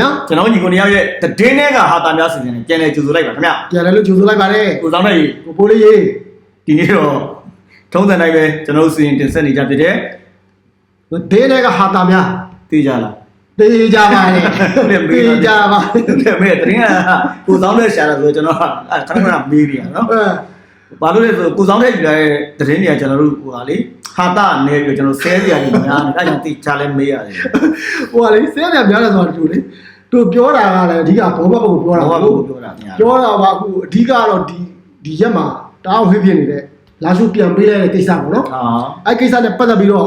မင်္ဂလာပါခင်ဗျာကျွန်တော်ညီကိုနှစ်ယောက်ရဲ့တည်င်းတဲ့ကဟာတာများစီစဉ်နေပြန်လဲကြိုဆိုလိုက်ပါခင်ဗျပြန်လဲလို့ကြိုဆိုလိုက်ပါတယ်ကိုဆောင်တဲ့ကိုဖိုးလေးရေဒီနေ့တော့ထုံးစံတိုင်းပဲကျွန်တော်တို့စီစဉ်တင်ဆက်နေကြဖြစ်တယ်ဒေးတဲ့ကဟာတာများသိကြလားတေးကြပါလေတေးကြပါတဲ့မဲတရင်ကကိုဆောင်တဲ့ရှာတာဆိုကျွန်တော်ကအဲခဏခဏမေးနေရနော်အဲဘာလို့လဲဆိုကိုဆောင်တဲ့ယူလာတဲ့တရင်တွေကကျွန်တော်တို့ဟိုဟာလေဟာတာနေပြီးကျွန်တော်ဆဲကြရတယ်များနေအဲကြောင့်သိချလဲမေးရတယ်ဟိုကလေဆဲပြန်များတယ်ဆိုတာတူလေ သူပြောတာကလည်းအဓိကဘောဘဘကိုပြောတာဘာလို့ပြောတာများပြောတာကအခုအဓိကတော့ဒီဒီရက်မှာတောင်းဝှေးဖြစ်နေတဲ့လာရှုပြန်ပေးလိုက်တဲ့ကိစ္စပေါ့နော်ဟာအဲ့ကိစ္စနဲ့ပတ်သက်ပြီးတော့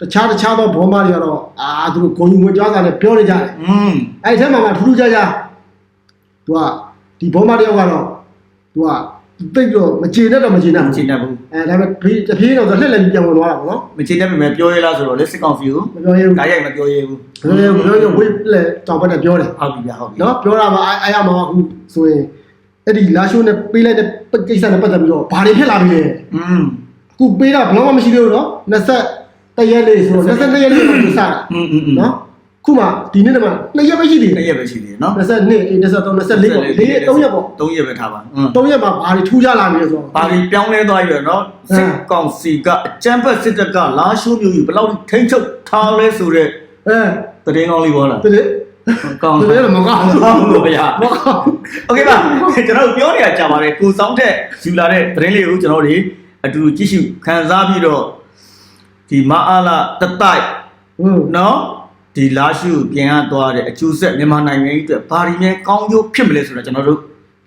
တခြားတခြားသောဘောမတွေကတော့အာသူတို့ဂုံယူဝင်ကြားစာနဲ့ပြောနေကြတယ်อืมအဲ့ဒီထဲမှာမှထူးထူးခြားခြားသူကဒီဘောမတယောက်ကတော့သူက တိတ်တော့မကျေနဲ့တော့မကျေနဲ့ မချိနေဘူး အဲဒါပေမဲ့ဖေးတဖေးတော့လှက်လက်ပြီးပြန်ဝင်သွားတာပေါ့နော် မချိနေပြီမဲ့ပြောရလားဆိုတော့လေစစ်ကောင်စီကို မပြောရဘူး ဓာတ်ရိုက်မပြောရဘူး ဘယ်လိုဘယ်လိုဝိတ်လက်တောင်ပတ်နဲ့ပြောတယ် ဟုတ်ပြီဗျဟုတ်ပြီ နော်ပြောတာမှအဲ့အဲ့ရမှာအခုဆိုရင်အဲ့ဒီလာရှိုးနဲ့ပေးလိုက်တဲ့ကိစ္စနဲ့ပတ်သက်ပြီးတော့ဘာတွေဖြစ်လာပြီလဲ อืม အခုပေးတာဘယ်တော့မှမရှိသေးဘူးနော်20တရက်လေးဆိုတော့22ရက်လေးမှသူစတာ อืมอืมอืม နော် ခုမှဒီနေ့တည်းမှ2ရက်ပဲရှိသေးတယ် တစ်ရက်ပဲရှိသေးတယ်နော် 22 23 24ပေါ့၄ရက်3ရက်ပေါ့ 3ရက်ပဲထားပါอืม 3ရက်မှာဘာတွေထူးခြားလာပြီလဲဆိုတော့ ဘာကြီးပြောင်းလဲသွားပြီတော့ ဟမ် စစ်ကောင်စီကအကြမ်းဖက်စစ်တပ်ကလာရှိုးမျိုးကြီးဘယ်လောက်ထိမ့်ချုပ်ထားလဲဆိုတော့ အဲ တရင်ကောင်းလေးပေါ်လာ တည်း ကောင်း တည်းလည်းမကောင်းဘူး ကောင်းလို့ဗျာ မကောင်း โอเคပါကျွန်တော်တို့ပြောနေရကြပါတယ်ကိုစောင်းတဲ့ယူလာတဲ့သတင်းလေးကိုကျွန်တော်တို့အတူတူကြည့်ရှုခန်းစားပြီးတော့ဒီမအားလာတတိုက် ဟုတ် နော် ဒီလာရှိကိုပြန်ရသွားတဲ့အကျိုးဆက်မြန်မာနိုင်ငံကြီးအတွက်ဘာတွေများကောင်းကျိုးဖြစ်မလဲဆိုတော့ကျွန်တော်တို့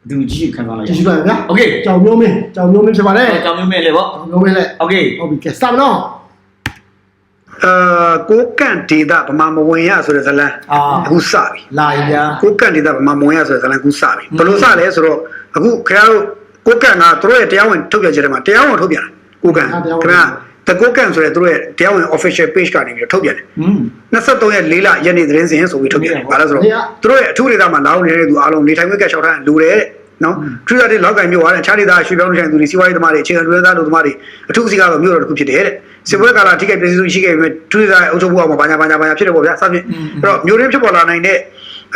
အတူတူကြည့်ရှုခန်းစားလိုက်ရ ကြ အောင် ည့်ပါဗျာ โอเค ကြောင်မျိုးမင်းကြောင်မျိုးမင်းဖြစ်ပါတယ် အကြောင်းမျိုးမဲ့လေပေါ့ ကြောင်မျိုးမင်းလက် โอเค ဟုတ်ပြီကဲစမ်းတော့ အာကိုကန့်ဒေတာဗမာမဝင်ရဆိုတဲ့ဇလန် အာ အခုစပြီ လာရဗျာ ကိုကန့်ဒေတာဗမာမဝင်ရဆိုတဲ့ဇလန်အခုစပြီဘယ်လိုစလဲဆိုတော့အခုခင်ဗျားတို့ကိုကန့်ကသူတို့ရဲ့တရားဝင်ထုတ်ပြန်ချက်ထဲမှာတရားဝင်ထုတ်ပြန်ကိုကန့်ခင်ဗျာ တကိုကန့်ဆိုတဲ့သူတို့ရဲ့တရားဝင် official page ကနေပြီးတော့ထုတ်ပြန်တယ်อืม23ရက်4လရက်နေ့သတင်းစဉ်ဆိုပြီးထုတ်ပြန်တယ်ဘာလဲဆိုတော့သူတို့ရဲ့အထူးဒေတာမှာလာအောင်နေတဲ့သူအားလုံးနေထိုင်ခွင့်ကက်လျှောက်ထားလူတဲ့နော်ထူးရတဲ့လောက်ကင်မျိုးဟာအခြားဒေသရွှေပြောင်းနေထိုင်သူတွေစီးပွားရေးသမားတွေအခြေခံလူရသားလူသမားတွေအထူးအစီအကတော့မျိုးတော်တစ်ခုဖြစ်တယ်တဲ့စစ်ပွဲကာလထိခိုက်ပြည်စုရှိခဲ့ပေမဲ့ထူးရတဲ့အုပ်ချုပ်မှုအောက်မှာဘာညာဘာညာဘာညာဖြစ်တယ်ပေါ့ဗျာစသဖြင့်အဲ့တော့မျိုးရင်းဖြစ်ပေါ်လာနိုင်တဲ့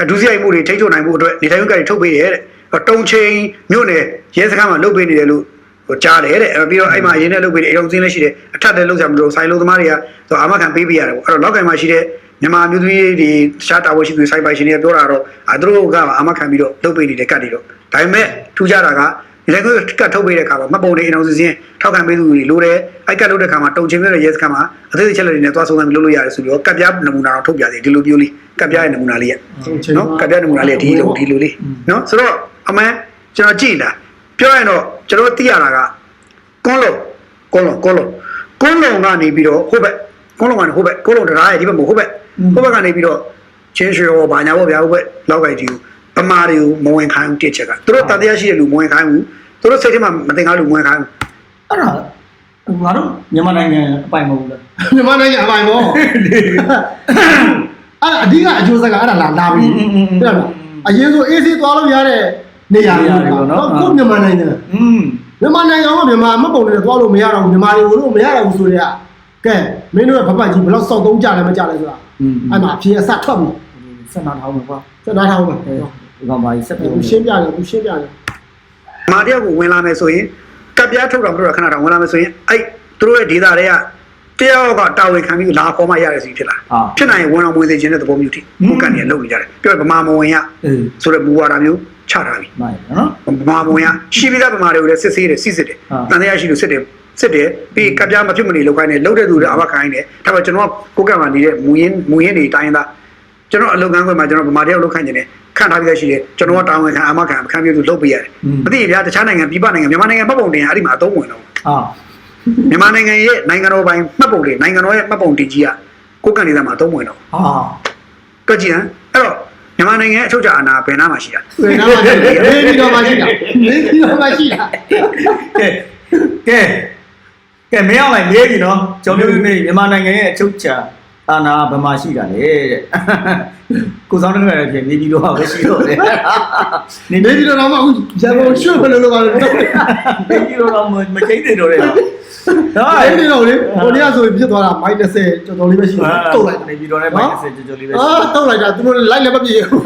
ဒုစရိုက်မှုတွေထိချုပ်နိုင်မှုအတွက်နေထိုင်ခွင့်ကတွေထုတ်ပေးတယ်တဲ့တုံချင်းမြို့နယ်ရဲစခန်းမှာလုပ်ပေးနေတယ်လို့ ဟိုကြားတယ်တဲ့အဲ့ပြီးတော့အဲ့မှာအရင်နဲ့လုပ်ပေးတယ်အရုံစင်းလည်းရှိတယ်အထက်တည်းလုပ်ကြမလို့ဆိုင်လိုသမားတွေကဆိုအာမခံပေးပေးရတယ်ပေါ့အဲ့တော့လောက်ကင်မှာရှိတဲ့မြန်မာမျိုးသမီးတွေတခြားတာဝန်ရှိသူဆိုင်ပိုင်ရှင်တွေကပြောတာတော့အသူတို့ကအာမခံပြီးတော့လုပ်ပေးနေတဲ့ကတ်တွေတော့ဒါပေမဲ့ထူးခြားတာကဒီလိုကတ်ထုတ်ပေးတဲ့အခါမှာမှတ်ပုံတွေအအောင်စီစဉ်ထောက်ခံပေးသူတွေလိုတယ်အဲ့ကတ်လုပ်တဲ့အခါမှာတုံချင်းပြတဲ့ရဲစခန်းမှာအသေးသေးချက်လက်တွေနဲ့သွားဆုံးခံပြီးလုပ်လို့ရတယ်ဆိုပြီးတော့ကတ်ပြားနမူနာတော့ထုတ်ပြသေးဒီလိုမျိုးလေးကတ်ပြားရဲ့နမူနာလေးရနော်ကပြနမူနာလေးဒီလိုဒီလိုလေးနော်ဆိုတော့အမှန်ကျွန်တော်ကြည့်တာ ပြောရင်တော့ကျွန်တော်သိရတာကကွန်းလုံးကွန်းလုံးကွန်းလုံးကွန်းလုံးကနေပြီးတော့ဟိုဘက်ကွန်းလုံးကနေဟိုဘက်ကွန်းလုံးတရားရဲ့ဒီဘက်မဟိုဘက်ဟိုဘက်ကနေပြီးတော့ချင်းရွှေရောဘာညာပေါ့ဗျာဟိုဘက်လောက်ကိုက်တီကိုပမာတွေကိုမဝင်ခိုင်းဘူးတစ်ချက်ကသူတို့တတရားရှိတဲ့လူမဝင်ခိုင်းဘူးသူတို့စိတ်ထဲမှာမတင်ကားလူမဝင်ခိုင်းဘူးအဲ့ဒါငါတို့မြန်မာနိုင်ငံအပိုင်မဟုတ်ဘူးလားမြန်မာနိုင်ငံအပိုင်ပေါ့အဲ့အဓိကအကျိုးဆက်ကအဲ့ဒါလာလာပြီဟုတ်လားအရင်ဆိုအေးဆေးသွားလို့ရတဲ့ နေရာတွေပေါ့နော်ကိုမြန်မာနိုင်ငံอืมမြန်မာနိုင်ငံကမြန်မာမပုံနဲ့သွားလို့မရတော့မြန်မာတွေကိုလို့မရတော့ဘူးဆိုတော့ကဲမင်းတို့ရဲ့ဘပတ်ကြီးဘလောက်စောက်သုံးကြလဲမကြလဲဆိုတာအဲ့မှာအဖြေအစထွက်ပြီစက်နာထောင်းမှာကွာစက်နာထောင်းမှာဒီကောင်ပါကြီးစက်ပြီးဦးရှင်းပြတယ်ဦးရှင်းပြတယ်မာတယောက်ကိုဝင်လာမယ်ဆိုရင်ကပ်ပြားထုတ်တာမလို့ခဏတော့ဝင်လာမယ်ဆိုရင်အဲ့သူတို့ရဲ့ဒေတာတွေက တယောက်ကတာဝန်ခံပြီးလာခေါ်မှရရစီဖြစ်လာဟာဖြစ်နိုင်ရင်ဝင်အောင်ဝင်စေခြင်းတဲ့သဘောမျိုးထိကိုကန်နေလုပ်နေကြတယ်ပြောရင်ဗမာမဝင်ရအေးဆိုတဲ့ဘူဝါဒမျိုးချထားပြီမိုင်နော်ဗမာမဝင်ရရှိပြီးသားဗမာတွေကိုလည်းစစ်ဆေးတယ်စစ်စစ်တယ်ဟာတန်တရားရှိလို့စစ်တယ်စစ်တယ်ပြီးကပ်ပြားမဖြစ်မနေလောက်ခိုင်းတယ်လောက်တဲ့သူတွေအမခိုင်းတယ်ဒါပေမဲ့ကျွန်တော်ကကိုကန်မှာနေတဲ့မူရင်းမူရင်းတွေတိုင်းသားကျွန်တော်အလုပ်ကန်းခွင့်မှာကျွန်တော်ဗမာတယောက်လောက်ခိုင်းနေတယ်ခန့်ထားပြီးသားရှိတယ်ကျွန်တော်ကတာဝန်ခံအမခံခံပြီးသူလုပ်ပေးရတယ်မသိဗျာတခြားနိုင်ငံပြည်ပနိုင်ငံမြန်မာနိုင်ငံမှတ်ပုံတင်အဲ့ဒီမှာအသုံးဝင်တော့ဟာ မြန်မာနိုင်ငံရဲ့နိုင်ငံတော်ပိုင်မှတ်ပုံတွေနိုင်ငံတော်ရဲ့မှတ်ပုံတင်ကြီးကကိုကန်နေတာမှာအသုံးဝင်တော့ဟာတွက်ကြည့်ဟမ်အဲ့တော့မြန်မာနိုင်ငံရဲ့အချုပ်အခြာအာဏာဘယ်နားမှာရှိတာဘယ်နားမှာရှိလဲနေပြီးတော့မှရှိတာနေပြီးတော့မှရှိတာကဲကဲကဲမင်းအောင်လိုက်မေးပြီနော်ကျွန်တော်တို့မြန်မာနိုင်ငံရဲ့အချုပ်ချာ အာနာဘယ်မှာရှိတာလဲတဲ့ကိုစောင်းတဲ့ရဖြစ်နေပြီးတော့ပဲရှိတော့တယ်နေနေနေပြီးတော့တော့မှအခုရန်ကုန်ရွှေ့မလို့လို့ပါလို့တော့နေပြီးတော့မချိတ်တယ်တော့လေနော်အဲ့ဒီတော့လေဟိုနေ့ကဆိုရင်ဖြစ်သွားတာ -30 ကျော်ကျော်လေးပဲရှိတယ်တုတ်လိုက်နေပြီးတော့လည်းမိုင်းဆက်ကြကြလေးပဲအာတုတ်လိုက်တာသူတို့လိုက်လည်းမပြေဘူး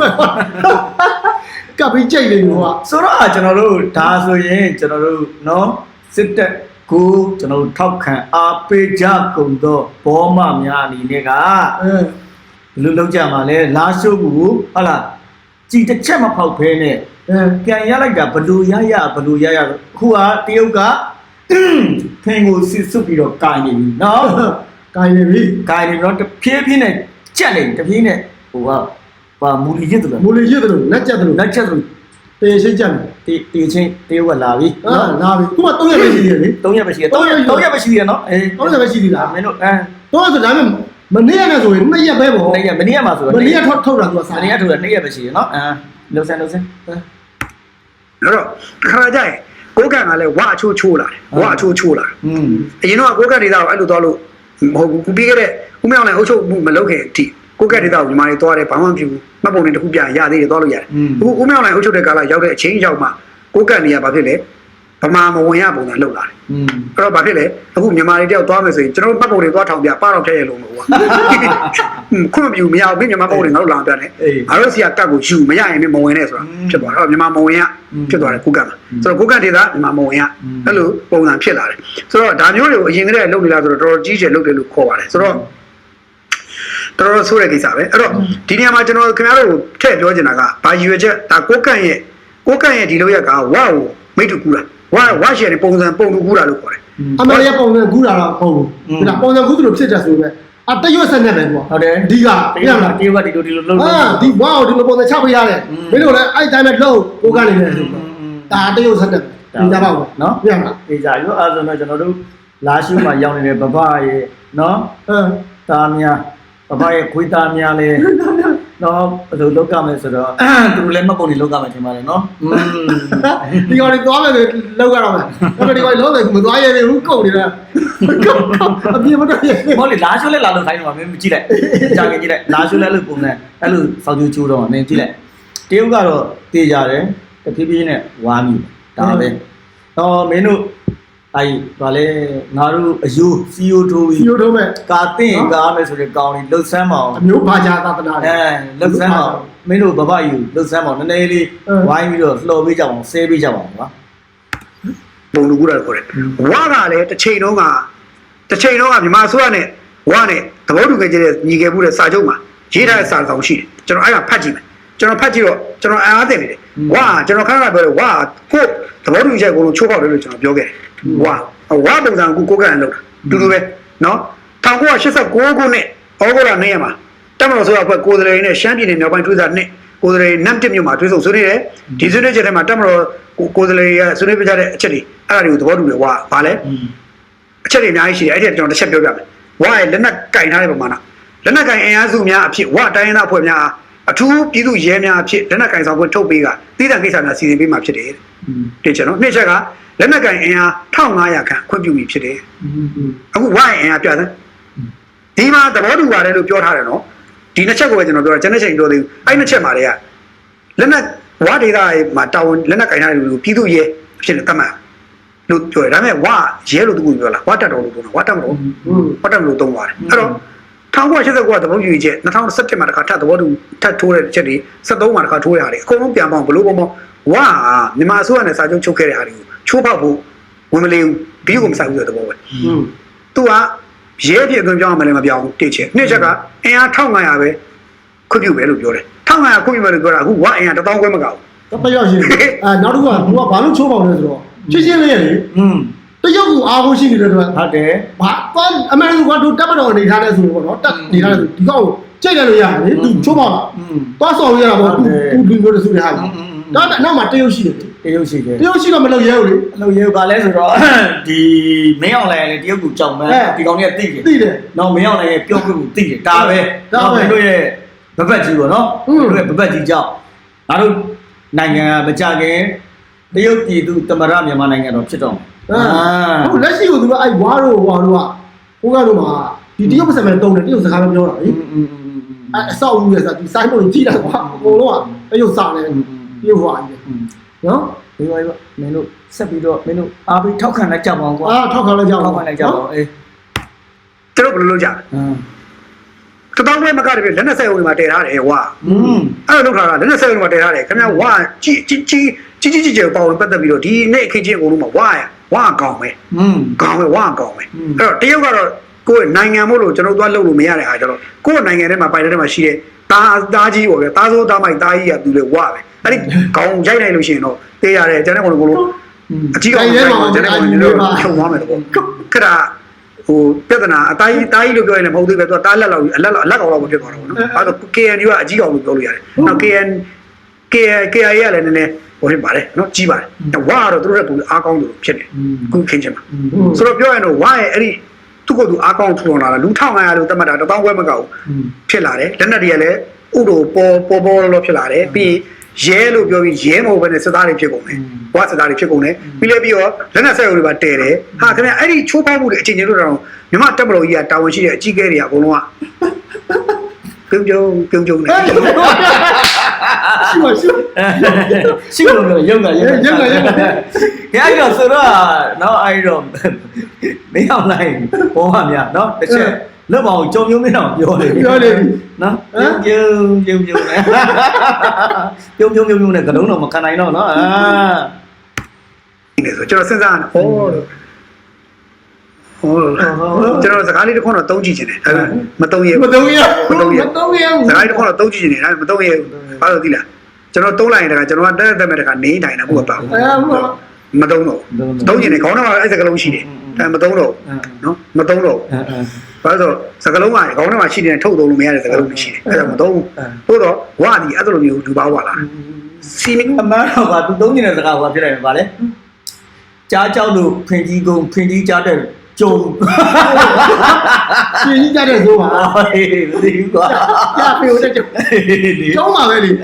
ကပ်ပြီးကြိတ်နေလို့ကဆိုတော့ကျွန်တော်တို့ဒါဆိုရင်ကျွန်တော်တို့နော်စစ်တပ် ကိုကျွန်တော်တို့ထောက်ခံအားပေးကြကုန်တော့ဘောမများအနေနဲ့ကအဲဘယ်လိုလုပ်ကြမှာလဲလာရှုပ်ကိုဟုတ်လားကြည်တစ်ချက်မဖောက်ဖဲနဲ့အဲပြန်ရလိုက်တာဘလူရရဘလူရရခုကတရုတ်ကဖင်ကိုစစ်စွပ်ပြီးတော့ကာနေပြီနော်ကိုင်းနေပြီကာနေပြီးတော့တဖြည်းဖြည်းနဲ့ကြက်နေတဖြည်းနဲ့ဟိုကပါမူလီရစ်တယ်မူလီရစ်တယ်လို့လက်ကျက်တယ်လို့လက်ချက်ဆို တင်ရှိကြတယ်တီတီချင်းတရုတ်ကလာပြီအာနော်လာပြီခုမှ3ရက်ပဲရှိသေးတယ်လေ3ရက်ပဲရှိတယ်3ရက်3ရက်ပဲရှိတယ်နော်အေး3ရက်ပဲရှိသေးလားမင်းတို့အဲတော့ဆိုဒါပေမဲ့မနေ့ကနဲ့ဆိုရင်2ရက်ပဲပေါ့နေ့ရက်မနေ့ရက်မှာဆိုမတော့နေ့ကထွက်ထုတ်တာသူကစာစာနေ့ရက်ထုတ်တာနေ့ရက်ပဲရှိတယ်နော်အဲလုံးစမ်းလုံးစမ်းအဲ့တော့ခါကြရင်ကိုကန့်ကလည်းဝါအချိုးချိုးလာတယ်ဝါအချိုးချိုးလာတယ်อืมအရင်တော့ကိုကန့်ဒေတာကိုအဲ့လိုသွားလို့မဟုတ်ဘူးခုပြီးခဲ့တဲ့ဦးမြောင်လည်းအုပ်ချုပ်မှုမလုပ်ခင်အထိ ကိုကန့်ဒေတာကိုညီမလေးသွားတယ်ဘာမှမဖြစ်ဘူးမှတ်ပုံတွေတစ်ခုပြရသေးတယ်သွားလို့ရတယ်အခုဦးမြောင်လည်းအုပ်ချုပ်တဲ့ကာလရောက်တဲ့အချိန်ရောက်မှကိုကန့်နေရဘာဖြစ်လဲဗမာမဝင်ရပုံစံလောက်လာတယ်อืมအဲ့တော့ဘာဖြစ်လဲအခုမြန်မာတွေတယောက်သွားမယ်ဆိုရင်ကျွန်တော်တို့ပတ်ပုံတွေသွားထောင်ပြပါတော့ဖျက်ရလို့မဟုတ်ဘူးခွင့်မပြုမရဘူးပြင်မြန်မာပုံတွေငါတို့လာပြတယ်အားရစီကကတ်ကိုယူမရရင်မဝင်နဲ့ဆိုတာဖြစ်သွားတော့မြန်မာမဝင်ရဖြစ်သွားတယ်ကုကတ်မှာဆိုတော့ကုကတ်ဒေတာမြန်မာမဝင်ရအဲ့လိုပုံစံဖြစ်လာတယ်ဆိုတော့ဒါမျိုးတွေကိုအရင်ကတည်းကလုပ်နေလားဆိုတော့တော်တော်ကြီးကျယ်လုပ်တယ်လို့ခေါ်ပါတယ်ဆိုတော့ တော်တော်ဆိုးတဲ့ကိစ္စပဲအဲ့တော့ဒီနေရာမှာကျွန်တော်ခင်ဗျားတို့ထည့်ပြောချင်တာကဘာရည်ရွယ်ချက်ဒါကိုကန့်ရဲ့ကိုကန့်ရဲ့ဒီလိုရက်ကဝါကိုမိတ်တူကူတာဝါဝါရှယ်နေပုံစံပုံတူကူတာလို့ခေါ်တယ်အမေရိကပုံစံကူးတာတော့ဟုတ်ဘူးဒါပုံစံကူးသလိုဖြစ်တယ်ဆိုပဲအတရွတ်ဆက်နေပဲကွာဟုတ်တယ်ဒီကတပြရုတ်မကလားတရုတ်ကဒီလိုဒီလိုလုပ်အာဒီဝါကိုဒီလိုပုံစံချပေးရတယ်မင်းတို့လည်းအဲ့တိုင်းပဲလှုပ်ကိုကနေတယ်ဆိုဒါတရုတ်ဆက်တယ်ဒီကြပါဦးနော်ပြမလားဒီကြရောအဲဆိုတော့ကျွန်တော်တို့လာရှိမှရောက်နေတဲ့ဘဘရဲ့နော်အဲသားများ ဘဘရဲ့ခွေးသားများလဲနော်ဘယ်လိုလုပ်ကြမလဲဆိုတော့သူတို့လည်းမှတ်ပုံတွေလုပ်ကြမယ်ထင်ပါတယ်နော်อืมဒီကောင်တွေသွားမယ်ဆိုလောက်ရတော့မယ်ဒါပေမဲ့ဒီကောင်လုံးတယ်မသွားရသေးဘူးကုန်နေတာအပြင်းမတော့ရဟောလေလာရှိုးလဲလာလို့ခိုင်းတော့မင်းကြည့်လိုက်ကြာကြည့်လိုက်လာရှိုးလဲလို့ပုံနဲ့အဲ့လိုစောက်ကျူးချိုးတော့မင်းကြည့်လိုက်တရုတ်ကတော့တေးကြတယ်တဖြည်းဖြည်းနဲ့ဝါမိဒါပဲတော့မင်းတို့ အဲ့ဘာလဲငါတို့အယိုးစီယိုထိုးပြီးစီယိုတော့မဲ့ကာတင်ကားမယ်ဆိုတဲ့ကောင်းလေးလှုပ်ဆန်းမအောင်အမျိုးဘာသာသာသနာအဲလှုပ်ဆန်းမအောင်မင်းတို့ဘဘယူလှုပ်ဆန်းမအောင်နည်းနည်းလေးဝိုင်းပြီးတော့လှော်ပေးကြအောင်ဆဲပေးကြအောင်ကွာပုံလူကူတာခေါ်တယ်ဝါကလည်းတစ်ချိန်လုံးကတစ်ချိန်လုံးကမြန်မာဆိုရနဲ့ဝါနဲ့သဘောတူခဲ့ကြတဲ့ညီခဲ့မှုတဲ့စာချုပ်မှာရေးထားတဲ့စာဆောင်ရှိတယ်ကျွန်တော်အဲ့ဒါဖတ်ကြည့်မယ်ကျွန်တော်ဖတ်ကြည့်တော့ကျွန်တော်အားအသိနေတယ်ဝါကျွန်တော်ခဏခဏပြောတယ်ဝါကိုသဘောတူချက်ကိုချိုးပေါက်တယ်လို့ကျွန်တော်ပြောခဲ့တယ် ဝါဝါပုံစံကိုကိုကန့်လောက်တာတူတူပဲနော်1989ခုနှစ်ဩဂုတ်လ2ရက်မှာတက်မတော်ဆိုရအဖွဲ့ကိုယ်စားလှယ်နဲ့ရှမ်းပြည်နယ်မြောက်ပိုင်းထွေးစာနှစ်ကိုယ်စားလှယ်နမ်တစ်မြို့မှာထွေးဆုံဆွေးနွေးတယ်ဒီဆွေးနွေးချက်ထဲမှာတက်မတော်ကိုယ်စားလှယ်ရဲ့ဆွေးနွေးပြကြတဲ့အချက်တွေအဲ့ဒါတွေကိုသဘောတူတယ်ဝါဗာလဲအချက်တွေအများကြီးရှိတယ်အဲ့ဒီကျွန်တော်တစ်ချက်ပြောပြမယ်ဝါရဲ့လက်နက်ကင်ထားတဲ့ပုံမှန်လက်နက်ကင်အင်အားစုများအဖြစ်ဝါတိုင်းရင်းသားအဖွဲ့များအား အထူးပြည်သူရဲများအဖြစ်လက်နက်ကင်ဆောင်ခွင့်ထုတ်ပေးကတည်တံကိစ္စများစီစဉ်ပေးမှာဖြစ်တယ်တဲ့ကျွန်တော်နှစ်ချက်ကလက်နက်ကင်အင်အား1500ခန့်ခွင့်ပြုပြီးဖြစ်တယ်အခုဝါရဲ့အင်အားပြသဒီမှာသဘောတူပါတယ်လို့ပြောထားတယ်နော်ဒီနှစ်ချက်ကိုပဲကျွန်တော်ပြောတာကျွန်တော်ချိန်ပြောသေးဘူးအဲ့နှစ်ချက်မှာတွေကလက်နက်ဝါဒေတာရဲ့မှာတာဝန်လက်နက်ကင်ထားတဲ့လူကိုပြည်သူရဲအဖြစ်နဲ့တတ်မှတ်လို့ပြောတယ်ဒါပေမဲ့ဝါရဲလို့သူကပြောလားဝါတက်တော်လို့ပြောတာဝါတက်မလို့อืมဟောတယ်လို့သုံးပါတယ်အဲ့တော့ 1989ကသဘောတူညီချက်2017မှာတစ်ခါထပ်သဘောတူထပ်ထိုးတဲ့ချက်တွေ73မှာတစ်ခါထိုးရတာတွေအကုန်လုံးပြန်ပေါင်းဘလို့ပေါင်းပေါင်းဝါမြန်မာအစိုးရနဲ့စာချုပ်ချုပ်ခဲ့တဲ့ဟာတွေကိုချိုးဖောက်ဖို့ဝန်မလေးဘူးဘီးကိုမဆိုင်ဘူးတဲ့သဘောပဲ။ तू ကရဲပြည့်အသွင်ပြောင်းမှလည်းမပြောင်းဘူးတစ်ချက်နှစ်ချက်ကအင်အား1500ပဲခွင့်ပြုပဲလို့ပြောတယ်1500ခွင့်ပြုမယ်လို့ပြောတာအခုဝအင်အား1000ခွဲမကဘူးတော့ပြောက်ရှိတယ်အဲနောက်တစ်ခုကသူကဘာလို့ချိုးပေါင်လဲဆိုတော့ချင်းချင်းလေးရလေอืม တရုတ်ကအားကိုးရှိနေတဲ့အတွက်ဟုတ်တယ်ဘာဘာအမေရိကန်တို့တပ်မတော်အနေထားနဲ့ဆိုတော့နော်တပ်အနေထားနဲ့ဆိုဒီကောင်ကိုကြိတ်တယ်လို့ရတယ်သူချိုးပါလားသွားဆောင်ရတာပေါ့သူသူလူမျိုးတစုတွေဟာတော့နောက်မှာတရုတ်ရှိတယ်တရုတ်ရှိတယ်တရုတ်ရှိတော့မလုပ်ရဲဘူးလေမလုပ်ရဲဘူးဘာလဲဆိုတော့ဒီမင်းအောင်လိုင်လည်းတရုတ်ကကြောင်မန်းဒီကောင်တွေကသိတယ်သိတယ်နောက်မင်းအောင်လိုင်ရဲ့ပြောခွင့်ကိုသိတယ်ဒါပဲဒါပဲတို့ရဲ့ဘပတ်ကြီးပေါ့နော်တို့ရဲ့ဘပတ်ကြီးကြောင့်ငါတို့နိုင်ငံမကြခင်တရုတ်ပြည်သူတမရမြန်မာနိုင်ငံတော်ဖြစ်တော့ ဟုတ်လက်ရှိကိုသူတို့အဲ့ဝါတို့ဟွာတို့ကကိုကတော့မှာဒီတရုတ်ပစံမဲ့တုံးတယ်တရုတ်စကားပဲပြောတာလေအဲ့အဆောက်အဦရဲ့စာဒီစိုင်းပုံကြီးတာကွာအကုန်လုံးကတရုတ်စာနဲ့တရုတ်ဟွာကြီးလေနော်ဒီလိုပဲမင်းတို့ဆက်ပြီးတော့မင်းတို့အားပေးထောက်ခံလိုက်ကြပါအောင်ကွာအာထောက်ခံလိုက်ကြပါအောင်ထောက်ခံလိုက်ကြပါအောင်အေးတို့ဘယ်လိုလုပ်ကြလဲတတောင်းဝဲမကတည်းကလက်နဲ့ဆက်ဝင်မှာတည်ထားတယ်ကွာအဲ့လိုလုပ်ထားတာလက်နဲ့ဆက်ဝင်မှာတည်ထားတယ်ခင်ဗျာဝါကြီးကြီးကြီးကြီးကြီးကြီးပေါအောင်ပတ်သက်ပြီးတော့ဒီနေ့အခင်းချင်းအကုန်လုံးမှာဝါရ ဝါကောင်ပဲอืมကောင်းပဲဝါကောင်ပဲအဲ့တော့တရုတ်ကတော့ကိုယ်နိုင်ငံမို့လို့ကျွန်တော်တို့သွားလုပ်လို့မရတဲ့အားကျတော့ကိုယ်နိုင်ငံထဲမှာပိုင်ထဲမှာရှိတဲ့တာတာကြီးပေါ့ဗျာတာဆိုးတာမိုက်တာကြီးကသူလေဝါပဲအဲ့ဒီခေါင်းရိုက်လိုက်လို့ရှိရင်တော့တေးရတယ်ကျန်တဲ့ကောင်တို့အကြီးအောင်ကျန်တဲ့ကောင်တို့ဖြုံသွားမယ်တော့ခရဟိုပြဿနာအတိုင်းတိုင်းလို့ပြောရင်လည်းမဟုတ်သေးပဲသူကတားလက်လောက်အလက်လောက်အလက်ကောင်လောက်ကိုဖြစ်သွားတာပေါ့နော်အဲ့တော့ KNU ကအကြီးအောင်လို့ပြောလို့ရတယ်နောက် KN KIA KIA ကလည်းနည်းနည်းဟိုဖြစ်ပါတယ်နော်ကြီးပါတယ်ဝါကတော့သူတို့ကပုံအားကောင်းတယ်ဖြစ်တယ်ခုခင်းချင်ပါဆိုတော့ပြောရရင်တော့ဝါရဲ့အဲ့ဒီသူ့ကိုယ်သူအားကောင်းထူထောင်လာတာလူ1500လို့သတ်မှတ်တာ1000ဝက်မကောက်ဖြစ်လာတယ်လက်နက်တွေကလည်းဥတို့ပေါ်ပေါ်ပေါ်လောဖြစ်လာတယ်ပြီးရဲလို့ပြောပြီးရဲမဟုတ်ဘဲနဲ့စစ်သားတွေဖြစ်ကုန်တယ်။ဘွားစစ်သားတွေဖြစ်ကုန်တယ်။ပြီးလဲပြီးတော့လက်နက်ဆက်ရုပ်တွေပါတဲတယ်။ဟာခင်ဗျအဲ့ဒီချိုးဖောက်မှုတွေအချိန်ချင်းတို့တောင်မြမတက်မလို့ကြီးကတာဝန်ရှိတဲ့အကြီးအကဲတွေကအကုန်လုံးကပြုံးပြုံးပြုံးပြုံးနေ ရှိပါရှိရှိလို့မျိုးရုပ်ကရုပ်ကရုပ်ကရုပ်ကခဲအဲ့တော့ဆိုတော့နော်အဲ့တော့မင်းအောင်လိုက်ဘောမှာများနော်တစ်ချက်လွတ်ပါအောင်ကြုံမျိုးမင်းအောင်ပြောတယ်ပြောနေပြီနော်ပြုံးပြုံးပြုံးနဲ့ပြုံးပြုံးပြုံးပြုံးနဲ့ကလုံးတော့မခံနိုင်တော့နော်အာနေဆိုကျွန်တော်စဉ်းစားနေဟောလို့ဟောကျွန်တော်စကားလေးတစ်ခွန်းတော့တုံးကြည့်ချင်တယ်ဒါပေမဲ့မတုံးရမဘူးတုံးရမတုံးရမတုံးရစကားတစ်ခွန်းတော့တုံးကြည့်ချင်တယ်ဒါပေမဲ့မတုံးရဘူးဘာလို့သိလား ကျွန်တော်တုံးလိုက်ရင်တခါကျွန်တော်ကတက်တက်မဲ့တခါနေတိုင်းတာဘုရားပါဘူးအဲဟုတ်မတုံးတော့တုံးကျင်တယ်ခေါင်းထဲမှာအဲ့စကလုံးရှိတယ်ဒါမတုံးတော့နော်မတုံးတော့အဲအဲဘာလို့ဆိုစကလုံးကခေါင်းထဲမှာရှိနေတဲ့ထုတ်သုံးလို့မရတဲ့စကလုံးတွေရှိတယ်အဲ့ဒါမတုံးဘူးတော့ဝါဒီအဲ့လိုမျိုးလူပါဝါလာစီမင်းအမှန်တော့ကသူသုံးနေတဲ့စကားကဖြစ်နေပါလေကြားကြောက်လို့ဖင်ကြီးကုန်းဖင်ကြီးကြားတဲ့ ကြုံရှင်ကြီးကြတဲ့ဇိုးပါဟေးမသိဘူးကွာရဖေဦးတဲ့ကျောင်းဒီကျောင်းပါပဲလေသူက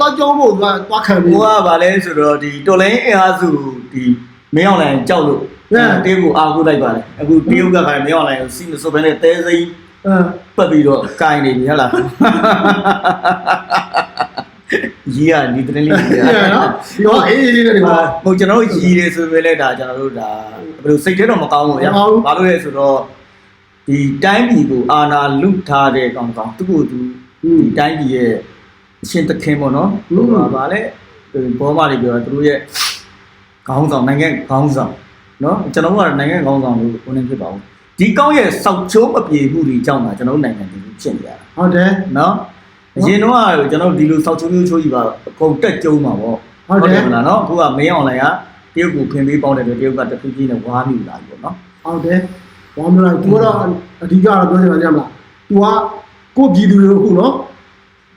သွားကျောင်းဖို့သူကသွားခံပြီးဘိုးကဗာလဲဆိုတော့ဒီတော်လိုင်းအင်အားစုဒီမင်းအောင်လိုင်ကြောက်လို့တေးကိုအားကိုးလိုက်ပါလေအခုတရုတ်ကခိုင်မင်းအောင်လိုင်ကိုစီမစုံဘဲနဲ့တဲစိမ့်အဲပတ်ပြီးတော့ကိုင်းနေပြီဟဟလား ကြီးကဒီတရင်လေးကြီးရနော်ဒီတော့အေးအေးလေးတွေပါဟိုကျွန်တော်တို့ကြီးတယ်ဆိုပေမဲ့လည်းဒါကျွန်တော်တို့ဒါဘယ်လိုစိတ်ထဲတော့မကောင်းဘူးဗျာမကောင်းဘူးဘာလို့လဲဆိုတော့ဒီတိုင်းပြည်ကိုအာဏာလုထားတဲ့ကောင်ကောင်သူ့ကိုသူဒီတိုင်းပြည်ရဲ့အရှင်သခင်ပေါ့နော်ဟိုပါဗာလဲဘောမတွေပြောတာသူတို့ရဲ့ခေါင်းဆောင်နိုင်ငံခေါင်းဆောင်နော်ကျွန်တော်တို့ကနိုင်ငံခေါင်းဆောင်လို့ဝင်နေဖြစ်ပါဘူးဒီကောင်းရဲ့စောက်ချိုးမပြေမှုတွေကြောင့်တာကျွန်တော်တို့နိုင်ငံတည်ဖြစ်နေရတာဟုတ်တယ်နော် အရင်တော့ကကျွန်တော်ဒီလိုစောက်ချိုးမျိုးချိုးကြီးပါအကုန်တက်ကျုံးမှာပေါ့ဟုတ်တယ်မလားနော်အခုကမင်းအောင်လိုင်ကတရုတ်ကိုခင်ပေးပေါင်းတယ်တရုတ်ကတခုကြီးနဲ့ဝါးမိလာပြီပေါ့နော်ဟုတ်တယ်ဝါးမလာသူကတော့အဓိကတော့ပြောချင်တာကြမလား तू ကကိုပြည်သူတွေခုနော်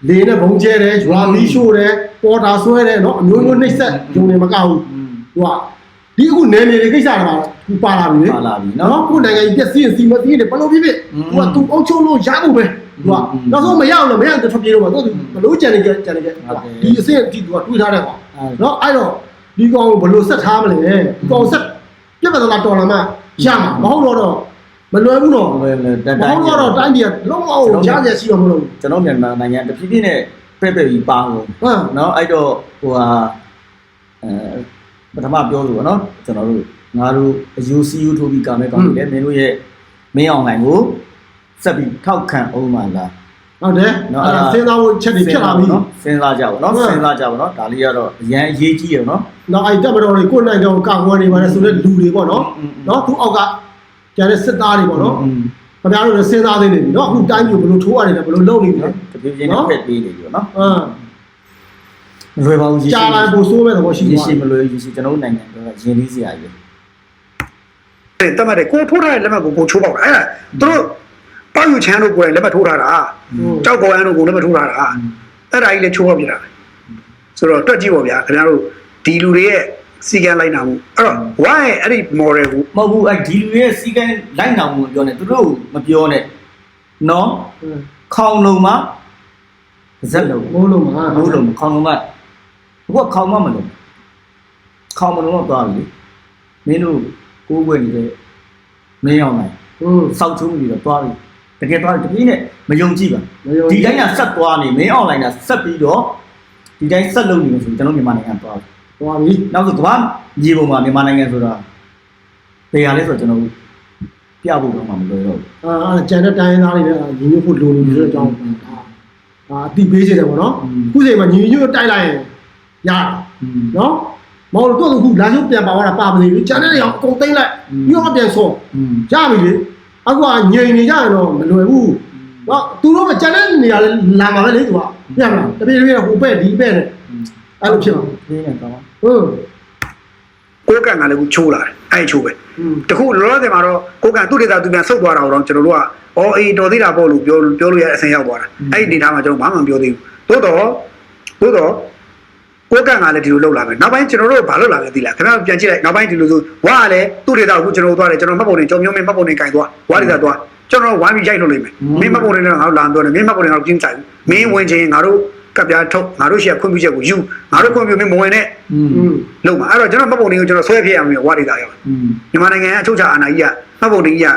လေနဲ့ဘုံကျဲတယ်ရွာမီးရှို့တယ်ပေါ်တာဆွဲတယ်နော်အမျိုးမျိုးနှိမ့်ဆက်ဂျုံနေမကဘူးသူကဒီအခုနယ်မြေတွေကိစ္စတွေမှာသူပါလာပြီလေပါလာပြီနော်ခုနိုင်ငံကြီးပြည့်စည်ရင်စီမစည်ရင်ဘယ်လိုဖြစ်ဖြစ်သူကသူအုပ်ချုပ်လို့ရဖို့ပဲ သူကอืมနောက်ဆုံးမရအောင်လည်းမရအောင်ထွက်ပြေးတော့မှာသူကဘလို့ကြံနေကြကြနေကြဟုတ်တယ်ဒီအဆင့်အထိသူကတွေးထားတယ်ကွာဟုတ်နော်အဲ့တော့ဒီကောင်ကိုဘလို့ဆက်ထားမလဲဒီကောင်ဆက်ပြတ်ပြတ်သားသားတော်လာမှရမှာမဟုတ်တော့တော့မလွယ်ဘူးတော့ဘယ်လဲတက်မတိုင်းဟုတ်တော့တိုင်းပြည်ကလုံးဝရရရှိတော့မလို့ကျွန်တော်မြန်မာနိုင်ငံတဖြည်းဖြည်းနဲ့ပဲ့ပဲ့ပြီးပါလို့ဟမ်နော်အဲ့တော့ဟိုဟာအဲပထမပြောလို့ပေါ့နော်ကျွန်တော်တို့ငါတို့အယူစီယူထိုးပြီးကာမဲကောင်းပြီလေမင်းတို့ရဲ့မင်းအောင်လိုင်ကို ဆက်ပြီးထောက်ခံအောင်ပါလားဟုတ်တယ်နော်အဲ့ဒါစဉ်းစားဖို့ချက်တွေဖြစ်လာပြီနော်စဉ်းစားကြပါနော်စဉ်းစားကြပါနော်ဒါလေးကတော့အရန်အရေးကြီးရယ်နော်နောက်အဲ့တပ်မတော်တွေကိုနိုင်တော်ကာကွယ်နေပါလေဆိုတဲ့လူတွေပေါ့နော်နော်သူအောက်ကကျန်တဲ့စစ်သားတွေပေါ့နော်ခင်ဗျားတို့လည်းစဉ်းစားသေးနေပြီနော်အခုတိုင်းပြည်ဘယ်လိုထိုးရတယ်လဲဘယ်လိုလုပ်နေပြီလဲတပြေးပြေးနဲ့ဖက်ပေးနေပြီနော်အင်းမလွယ်ပါဘူးရေရှည်ကြာလာပိုဆိုးမဲ့သဘောရှိတယ်ရေရှည်မလွယ်ရေရှည်ကျွန်တော်တို့နိုင်ငံကရင်းနှီးစရာကြီးတယ်တတ်မှတ်တယ်ကိုထိုးထားတဲ့လက်မှတ်ကိုကိုချိုးပေါက်တာအဲ့ဒါသူတို့ ပေါက်ယူချမ်းတို့ကိုယ်လက်မှတ်ထိုးထားတာကြောက်ပေါ်အန်းတို့ကိုလက်မှတ်ထိုးထားတာအဲ့ဒါကြီးလည်းချိုးပေါက်ပြတာဆိုတော့တွက်ကြည့်ပါဗျာခင်ဗျားတို့ဒီလူတွေရဲ့စီကံလိုက်နာမှုအဲ့တော့ why အဲ့ဒီ model ကိုမဟုတ်ဘူးအဲ့ဒီလူရဲ့စီကံလိုက်နာမှုမပြောနဲ့သူတို့မပြောနဲ့နော်ခေါင်လုံးမှာဇက်လုံးမိုးလုံးမှာဘူးလုံးခေါင်လုံးမှာဘုကခေါင်မမလုံးခေါင်မလုံးတော့သွားပြီမင်းတို့ကိုးကွယ်နေတဲ့မင်းအောင်လိုက်ဟွန်းစောက်ချုံးပြီးတော့သွားပြီ တကယ်သွားတပည့်နဲ့မယုံကြည်ပါဒီတိုင်းကဆက်သွားနေမင်း online ကဆက်ပြီးတော့ဒီတိုင်းဆက်လုပ်နေလို့ဆိုရင်ကျွန်တော်မြန်မာနိုင်ငံသွားပြီသွားပြီနောက်ဆိုကမ္ဘာမြေပုံမှာမြန်မာနိုင်ငံဆိုတာဘယ်ဟာလဲဆိုတော့ကျွန်တော်ပြဖို့တော့မှမလွယ်တော့ဘူးအာကျန်တဲ့တိုင်းသားတွေလည်းညီညွတ်ဖို့လိုနေပြီဆိုတော့အကြောင်းဒါဒါအတိပေးစေတယ်ပေါ့နော်ခုချိန်မှာညီညွတ်တိုက်လိုက်ရင်ရတယ်နော်မဟုတ်တော့သူခုလာချုပ်ပြန်ပါသွားတာပါမနေဘူးကျန်တဲ့နေရာအကုန်သိမ့်လိုက်ပြီးတော့ပြန်ဆော့ရပြီလေ အခုကငြိမ်နေကြရင်တော့မလွယ်ဘူးနော်သူတို့ကကျန်တဲ့နေရာလည်းလာမှာပဲလေသူကပြမလားတပြေးတပြေးဟိုပဲ့ဒီပဲ့နဲ့အဲ့လိုဖြစ်မှာဒီနဲ့တော့ဟုတ်ကိုယ်ကန်ကလည်းကိုချိုးလာတယ်အဲ့ချိုးပဲอืมတခုလောလောဆယ်မှာတော့ကိုယ်ကန်သူ့ဒေတာသူပြန်ဆုတ်သွားတာတော့ကျွန်တော်တို့ကအော်အေးတော်သေးတာပေါ့လို့ပြောပြောလို့ရတဲ့အဆင့်ရောက်သွားတာအဲ့ဒီဒေတာမှာကျွန်တော်ဘာမှမပြောသေးဘူးသို့တော့သို့တော့ ကိုကန့်ကလည်းဒီလိုလောက်လာမယ်နောက်ပိုင်းကျွန်တော်တို့ဘာလုပ်လာလဲသိလားခင်ဗျားပြန်ကြည့်လိုက်နောက်ပိုင်းဒီလိုဆိုဝါကလည်းသူ့ဒေတာကိုကျွန်တော်သွားတယ်ကျွန်တော်မှတ်ပုံတွေကြောင်မျိုးမင်းမှတ်ပုံတွေကင်သွားဝါဒေတာသွားကျွန်တော်ဝိုင်းပြီးရိုက်လုပ်လိုက်မယ်မင်းမှတ်ပုံတွေလည်းငါတို့လာပြောတယ်မင်းမှတ်ပုံတွေငါတို့ကျင်းဆိုင်မင်းဝင်ချင်းငါတို့ကပ်ပြားထုတ်ငါတို့ရှေ့ခွင့်ပြုချက်ကိုယူငါတို့ခွင့်ပြုမင်းမဝင်နဲ့လုံးပါအဲ့တော့ကျွန်တော်မှတ်ပုံတွေကိုကျွန်တော်ဆွဲဖြည့်ရမယ်ဝါဒေတာရပါမြန်မာနိုင်ငံအချုပ်ချာအာဏာကြီးကမှတ်ပုံတွေကြီးက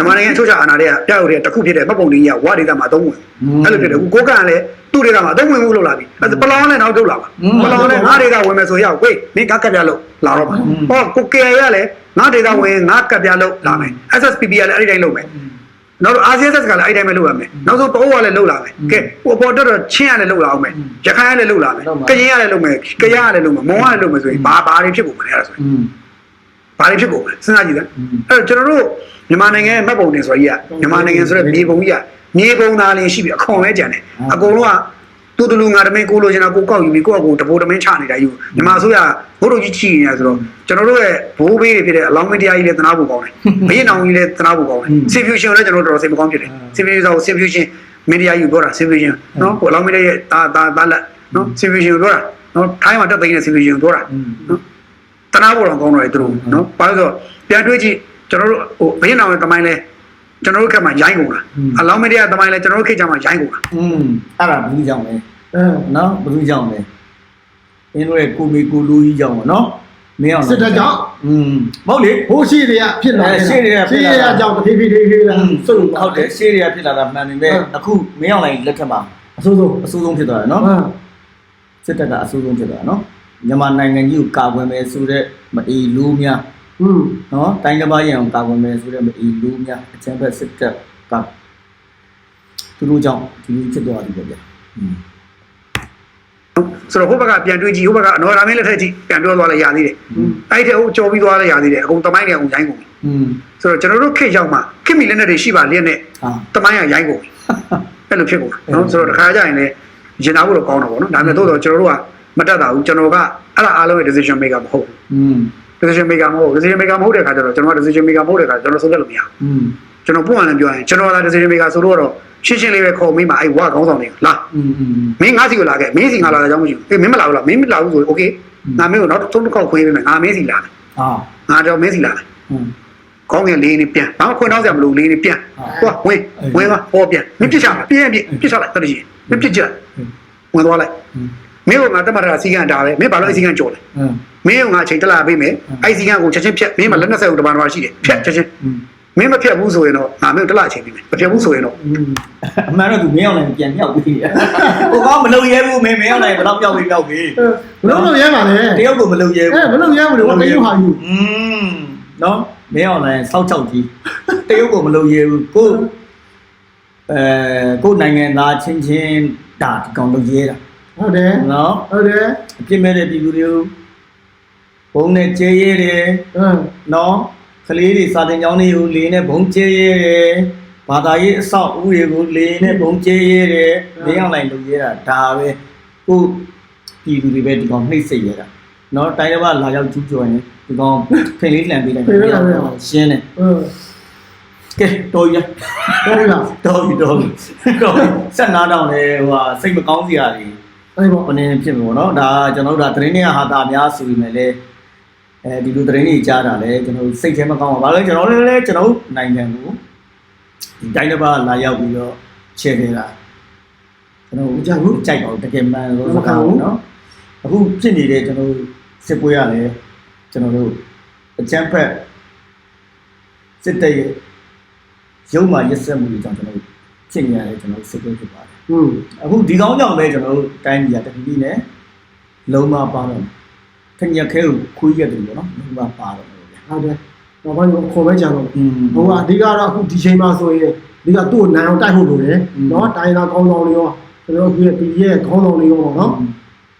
မြန်မာနိုင်ငံအချုပ်ချာအာဏာတွေကပြရုပ်တွေတစ်ခုဖြစ်တဲ့မှတ်ပုံတင်ကြီးကဝါဒေတာမှာအသုံးဝင်အဲ့လိုဖြစ်တယ်အခုကိုကန့်ကလည်းသူ့ဒေတာမှာအသုံးဝင်မှုလုပ်လာပြီအဲ့ဒါပလောင်းနဲ့နောက်ထုတ်လာပါပလောင်းနဲ့ငါဒေတာဝင်မယ်ဆိုရောက်ဝေးမင်းကကပ်ပြလို့လာတော့ပါဟောကိုကေရလည်းငါဒေတာဝင်ငါကပ်ပြလို့လာမယ် SSPP ကလည်းအဲ့ဒီတိုင်းလုပ်မယ်နောက်တော့ RCSS ကလည်းအဲ့ဒီတိုင်းပဲလုပ်ရမယ်နောက်ဆုံးတော့ကလည်းလုပ်လာမယ်ကဲဟိုပေါ်တော့တော့ချင်းကလည်းလုပ်လာအောင်မယ်ရခိုင်ကလည်းလုပ်လာမယ်ကရင်ကလည်းလုပ်မယ်ကရကလည်းလုပ်မယ်မွန်ကလည်းလုပ်မယ်ဆိုရင်ဘာဘာတွေဖြစ်ကုန်မလဲအဲ့ဒါဆိုရင်อืม ဘာတွေဖြစ်ကုန်စဉ်းစားကြည့်တယ်အဲ့တော့ကျွန်တော်တို့မြန်မာနိုင်ငံရဲ့မှတ်ပုံတင်ဆိုရည်ကမြန်မာနိုင်ငံဆိုတဲ့မြေပုံကြီးကမြေပုံသားလင်းရှိပြီးအခွန်ပဲကြံတယ်အကုန်လုံးကတူတူလူငါတမင်းကိုလိုချင်တာကိုကောက်ယူပြီးကိုယ့်အကူတပိုးတမင်းချနေတာယူမြန်မာဆိုရဘုရုပ်ကြီးချီနေတာဆိုတော့ကျွန်တော်တို့ရဲ့ဘိုးဘေးတွေဖြစ်တဲ့အလောင်းမတရားကြီးလည်းသနာဖို့ကောင်းတယ်ဘေးနောင်ကြီးလည်းသနာဖို့ကောင်းတယ်ဆီဖျူရှင်လည်းကျွန်တော်တို့တော်တော်စိတ်မကောင်းဖြစ်တယ်ဆီဖျူဆိုဆီဖျူရှင်မီဒီယာယူပြောတာဆီဖျူရှင်နော်ဟိုအလောင်းမတရားရဲ့ဒါဒါဒါလက်နော်ဆီဖျူရှင်ပြောတာနော်ထိုင်းမှာတက်သိန်းနဲ့ဆီဖျူရှင်ပြောတာနော် တနာဖို့တော့ကောင်းတော့တယ်သူတို့နော်ဘာလို့လဲဆိုတော့ပြန်တွေးကြည့်ကျွန်တော်တို့ဟိုဘရင်အောင်ရဲ့တမိုင်းလဲကျွန်တော်တို့ခက်မှာရိုင်းကုန်တာအလောင်းမတရားတမိုင်းလဲကျွန်တော်တို့ခေတ်ကြမှာရိုင်းကုန်တာ อืมအဲ့ဒါဘူးကြောင့်လေ အဲ နော်ဘူးကြောင့်လေအင်းတို့ရဲ့ကိုမီကိုလူကြီးကြောင့်ပေါ့နော်မင်းအောင် စစ်တပ်ကြောင့် อืมမဟုတ်လေ ဟိုရှိတွေကဖြစ်လာ အဲရှေ့တွေကဖြစ် ရှေ့ လာ တွေကကြောင့်တဖြည်းဖြည်းဖြည်းဖြည်းလာစုံ ဟုတ်တယ်ရှေ့တွေကဖြစ်လာတာမှန်ပေမဲ့အခုမင်းအောင်လိုက်လက်ထက်မှာ အဆိုးဆုံး အဆိုးဆုံးဖြစ်သွားတယ်နော် ဟာ စစ်တပ်ကအဆိုးဆုံးဖြစ်သွားတာနော် မြန်မာနိုင်ငံကြီးကိုကာကွယ်မယ်ဆိုတဲ့မအီလူများ อืม နော်တိုင်းတစ်ပါးရအောင်ကာကွယ်မယ်ဆိုတဲ့မအီလူများအချမ်းဘက်စစ်တပ်ကသူတို့ကြောင့်ဒီလိုဖြစ်သွားတယ်ပေါ့ဗျာอืม ဆိုတော့ဟိုဘက်ကပြန်တွေးကြည့်ဟိုဘက်ကအနော်ရာမင်းလက်ထက်ကြည့်ပြန်ပြောသွားလဲရသေးတယ် อืม အဲ့ဒီဟိုကြော်ပြီးသွားလဲရသေးတယ်အကုန်တမိုင်းတွေအကုန်ရိုင်းကုန်ပြီ อืม ဆိုတော့ကျွန်တော်တို့ခေတ်ရောက်မှခေတ်မီလက်နက်တွေရှိပါလျက်နဲ့ ဟာ တမိုင်းကရိုင်းကုန်ပြီအဲ့လိုဖြစ်ကုန်နော်ဆိုတော့တခါကြရင်လည်းရင်နာဖို့တော့ကောင်းတာပေါ့နော်ဒါပေမဲ့သို့တော့ကျွန်တော်တို့က မတက်တာဘူးကျွန်တော်ကအဲ့ဒါအားလုံးရဲ့ decision maker မဟုတ်ဘူး อืม decision maker မဟုတ် decision maker မဟုတ်တဲ့အခါကျတော့ကျွန်တော်က decision maker မဟုတ်တဲ့အခါကျွန်တော်ဆုံးဖြတ်လို့မရဘူး อืม ကျွန်တော်ပုံမှန်လည်းပြောရင်ကျွန်တော်က decision maker ဆိုတော့ရှင်းရှင်းလေးပဲခေါ်မိမှာအဲ့ဝါခေါင်းဆောင်တွေလာ อืมอืม မင်းငါစီကိုလာခဲ့မင်းစီငါလာတဲ့အကြောင်းမရှိဘူးအေးမင်းမလာဘူးလားမင်းမလာဘူးဆိုโอเคငါမင်းကိုနောက်သုံးတစ်ခေါက်ခွင့်ပေးမယ်ငါမင်းစီလာမယ် ဟာ ငါတော့မင်းစီလာမယ် อืม ခေါင်းငယ်လေးနေပြန်ဘာမှခွင့်တောင်းစရာမလိုလေးနေပြန် ဟုတ် သွားဝင်ဝင်ပါဟောပြန်မင်းပြစ်ချလာပြင်းပြင်းပြစ်ချလာတတိယမင်းပြစ်ချဝင်သွားလိုက် อืม မင်းကငါတမတာအစည်းကံဒါပဲမင်းဘာလို့အစည်းကံကြော်လဲမင်းကငါအချိန်တလာပေးမယ်အဲ့စည်းကံကိုချက်ချင်းဖြတ်မင်းကလက်နဲ့ဆက်ကိုတမန်တော်ရှိတယ်ဖြတ်ချက်ချင်းမင်းမဖြတ်ဘူးဆိုရင်တော့ငါမင်းတလအချိန်ပြီးမယ်မဖြတ်ဘူးဆိုရင်တော့အမှန်တော့သူမင်းအောင်နိုင်ပြန်ပြောက်ပြီးကိုကောင်းမလုံရဲဘူးမင်းမင်းအောင်နိုင်ဘယ်တော့ပြောက်ပြီးပြောက်ပြီးမလုံလုံရဲပါလေတရုတ်ကိုမလုံရဲဘူးအဲမလုံရဲဘူးတော့တရုတ်ဟာယူอืมနော်မင်းအောင်နိုင်စောက်ချောက်ကြီးတရုတ်ကိုမလုံရဲဘူးကိုအဲကိုနိုင်ငံသားချင်းချင်းဒါဒီကောင်လုံရဲတာ ဟုတ်တယ်နော်ဟုတ်တယ်အပြစ်မဲ့တဲ့ပြည်သူတွေကိုဘုံနဲ့ကျဲရဲတယ်ဟမ်နော်ကလေးတွေစာတင်ကျောင်းတွေကိုလေနဲ့ဘုံကျဲရဲတယ်ဘာသာရေးအဆောက်အဦတွေကိုလေနဲ့ဘုံကျဲရဲတယ်မင်းအောင်လည်းလုံရဲတာဒါပဲကိုပြည်သူတွေပဲဒီကောင်နှိပ်စိတ်ရတာနော်တိုင်းတစ်ပါးလာရောက်ကျူးကျော်ရင်ဒီကောင်ဖိန်လေးလှန်ပေးတယ်ရှင်းတယ်ဟုတ်ကဲတော်ပြီဟုတ်ပြီလားတော်ပြီတော်ပြီတော်ပြီဆက်နာတော့လေဟိုဟာစိတ်မကောင်းစရာတွေ အဲ့ပေါ့ဘယ်နေဖြစ်မှာပေါ့နော်ဒါကျွန်တော်တို့ဒါသတင်းတွေကဟာတာအများဆိုပေမဲ့လည်းအဲဒီလိုသတင်းတွေကြားတာလည်းကျွန်တော်တို့စိတ်ထဲမကောင်းပါဘာလို့လဲကျွန်တော်လည်းလည်းကျွန်တော်တို့နိုင်ငံကိုဒီတိုင်းတစ်ပါးလာရောက်ပြီးတော့ချဲခဲ့တာကျွန်တော်တို့ကြိုက်ဘူးကြိုက်ပါဘူးတကယ်မှန်လို့စကားပေါ့နော်အခုဖြစ်နေတဲ့ကျွန်တော်တို့စစ်ပွဲရလဲကျွန်တော်တို့အချမ်းဖက်စစ်တပ်ရဲ့ရုံးမှရက်စက်မှုတွေကြောင့်ကျွန်တော်တို့ဖြစ်နေရတယ်ကျွန်တော်စစ်ပွဲဖြစ်ပါတယ် ဟုတ်အခုဒီကောင်းကြောင့်ပဲကျွန်တော်တို့တိုင်းပြည်ကတတိတိနဲ့လုံးမပါတော့ခညက်ခဲကိုခွေးရတယ်ပေါ့နော်လုံးမပါတော့ဘူးဗျာဟုတ်တယ်တော့ဘာလို့ခေါ်ပဲကြတော့ဟိုကအဓိကတော့အခုဒီချိန်မှာဆိုရင်ဒီကသူ့ကိုနိုင်အောင်တိုက်ဖို့လိုတယ်နော်တိုင်းသာကောင်းဆောင်တွေရောကျွန်တော်တို့ရဲ့ပြည်ရဲ့ကောင်းဆောင်တွေရောပေါ့နော်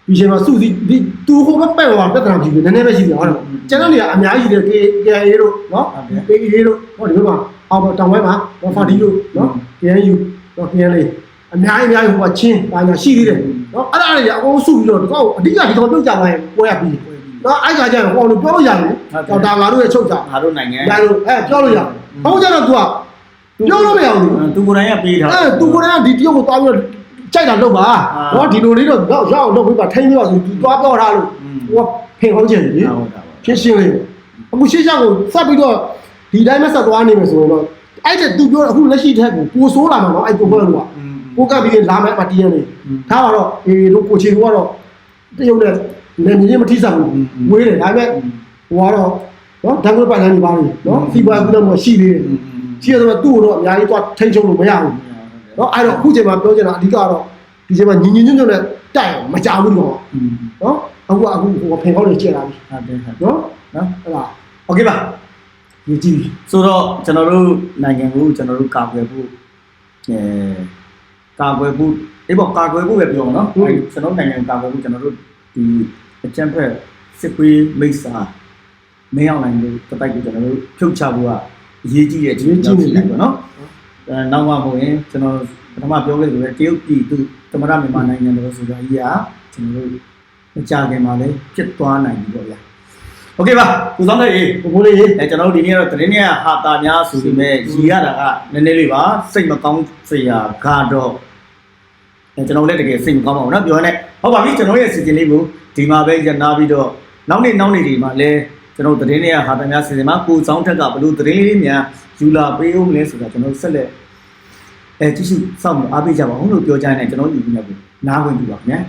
ဒီချိန်မှာစုစည်းဒီသူဟိုဘက်ပဲ့သွားပြဿနာကြီးပဲနည်းနည်းပဲရှိတယ်ဟုတ်တယ်ကျွန်တော်တွေကအများကြီးတယ် KKA တို့နော် KKA တို့ဟောဒီဘက်မှာအော်တောင်ဝဲမှာ Fadi တို့နော် KNU နော် KNL အများကြီးအများကြီးဟိုကချင်းဘာညာရှိသေးတယ်နော်အဲ့ဒါတွေအကုန်စုပြီးတော့ဒီကောက်အဓိကဒီကောက်ပြုတ်ကြမှာပွဲရပြီးနော်အဲ့ခါကျရင်ဟောလို့ပြောလို့ရတယ်ဒေါက်တာငါတို့ရဲ့ချုပ်ကြငါတို့နိုင်ငံငါတို့အဲပြောလို့ရတယ်ဘာလို့ကျတော့ तू ကပြောလို့မရဘူးသူကိုယ်တိုင်ကပေးထားအဲသူကိုယ်တိုင်ကဒီတရုတ်ကိုသွားပြီးတော့ကြိုက်တာလုပ်ပါနော်ဒီလိုလေးတော့ရောက်ရအောင်လုပ်ပေးပါထိုင်းပြပါဆိုသူသွားပြောထားလို့ဟိုကဖင်ဟောချင်တယ်ရှင်းရှင်းလေးအခုရှေ့ရှောက်ကိုစပ်ပြီးတော့ဒီတိုင်းမဆက်သွားနိုင်မယ်ဆိုတော့အဲ့တဲ့ तू ပြောအခုလက်ရှိထက်ကိုပိုဆိုးလာမှာနော်အဲ့ကိုပြောလို့က ကိုကပြီးလာမယ်မတီးရနေ။ဒါကတော့အေးတို့ကိုချီတို့ကတော့တရုတ်နဲ့နေမြင်မထိစားဘူး။ဝေးတယ်ဒါပေမဲ့ဟိုကတော့နော်ဓာတ်ခွေးပိုင်တိုင်းနေပါလိနော်စီပွားကူတော့မရှိသေးတယ်။ ရှိရတော့သူ့ကိုတော့အများကြီးသွားထိန်းချုပ်လို့မရဘူးเนาะအဲ့တော့အခုချိန်မှာပြောချင်တာအဓိကတော့ဒီချိန်မှာညီညီညွတ်ညွတ်နဲ့တိုက်အောင်မကြဘူးတော့เนาะအခုအခုဟိုဖင်ကောင်းတွေကျက်လာပြီ ဟုတ်တယ်ဟုတ် เนาะ နော် အဲ့ဒါ โอเคပါ ရည်ကြည့်ပြီ ဆိုတော့ကျွန်တော်တို့နိုင်ငံကိုကျွန်တော်တို့ကာကွယ်ဖို့အဲ ကာကွယ်ဖို့အေးပေါ့ကာကွယ်ဖို့ပဲပြောမှာနော်အဲကျွန်တော်နိုင်ငံကာကွယ်ဖို့ကျွန်တော်တို့ဒီအချမ်းဖက်စစ်ပွေးမိတ်ဆာမင်းအောင်နိုင်လို့တပိုက်ကိုကျွန်တော်တို့ဖြုတ်ချဖို့ကအရေးကြီးတဲ့ဒီကြီးနေတယ်ပေါ့နော်အဲနောက်မှမဟုတ်ရင်ကျွန်တော်ပထမပြောခဲ့လို့လေတရုတ်ပြည်သူသမရမြန်မာနိုင်ငံတော်ဆိုတာကြီးကကျွန်တော်တို့မကြခင်မှာလည်းဖြစ်သွားနိုင်ပြီပေါ့ဗျာโอเคပါကိုစောင်းတဲ့အေး ဘိုးလေး အဲကျွန်တော်တို့ဒီနေ့ကတော့သတင်းတွေကဟာတာများဆိုပေမဲ့ရီရတာကနည်းနည်းလေးပါစိတ်မကောင်းစရာကတော့အဲ ကျွန်တော်လည်းတကယ်စိတ်မကောင်းပါဘူးเนาะပြောရနဲ့ဟုတ်ပါပြီကျွန်တော်ရဲ့စီစဉ်လေးကိုဒီမှာပဲရနာပြီးတော့နောက်နေ့နောက်နေ့ဒီမှာလဲကျွန်တော်သတင်းတွေကဟာတာများစီစဉ်မှာကိုစောင်းထက်ကဘလို့သတင်းလေးတွေများယူလာပေးဦးမလဲဆိုတာကျွန်တော်ဆက်လက်အဲကြည့်ရှုစောင့်မျှအားပေးကြပါဦးလို့ပြောကြတဲ့ကျွန်တော်ယူနေတယ်နားဝင်ပြီပါခင်ဗျာ